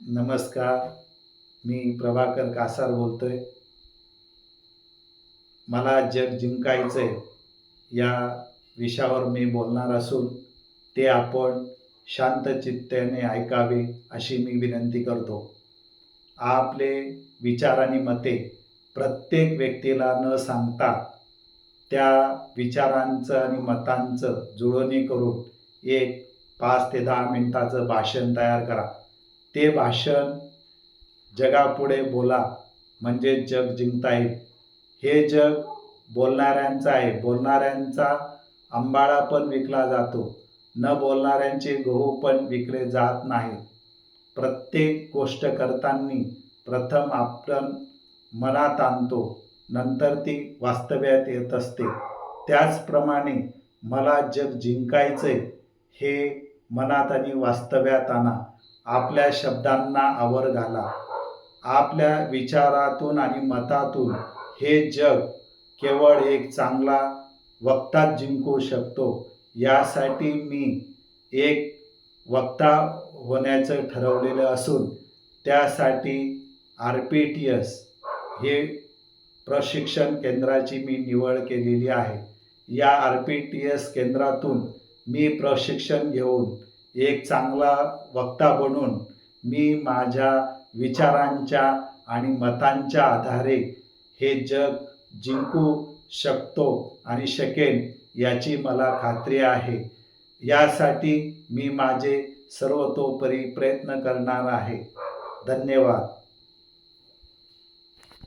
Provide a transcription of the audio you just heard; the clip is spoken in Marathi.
नमस्कार मी प्रभाकर कासार बोलतोय. मला जग जिंकायचंय या विषयावर मी बोलणार असून ते आपण शांत चित्त्याने ऐकावे अशी मी विनंती करतो. आपले विचार आणि मते प्रत्येक व्यक्तीला न सांगता त्या विचारांचं आणि मतांचं जुळवणी करून एक पाच ते दहा मिनिटाचं भाषण तयार करा. ते भाषण जगापुढे बोला म्हणजे जग जिंकता येईल हे जग बोलणाऱ्यांचं आहे. बोलणाऱ्यांचा आंबाळा पण विकला जातो. न बोलणाऱ्यांचे गहू पण विकले जात नाही. प्रत्येक गोष्ट करताना प्रथम आपण मनात आणतो. नंतर ती वास्तव्यात येत असते. त्याचप्रमाणे मला जग जिंकायचंय हे मनात आणि वास्तव्यात आणा आपल्या शब्दांना आवर घाला. आपल्या विचारातून आणि मतातून हे जग केवळ एक चांगला वक्ताच जिंकू शकतो. यासाठी मी एक वक्ता होण्याचं ठरवलेलं असून त्यासाठी आर पी टी एस हे प्रशिक्षण केंद्राची मी निवड केलेली आहे. या आर पी टी एस केंद्रातून मी प्रशिक्षण घेऊन एक चांगला वक्ता बनून मी माझ्या विचारांच्या आणि मतांच्या आधारे हे जग जिंकू शकतो आणि शकेन याची मला खात्री आहे. यासाठी मी माझे सर्वतोपरी प्रयत्न करणार आहे. धन्यवाद.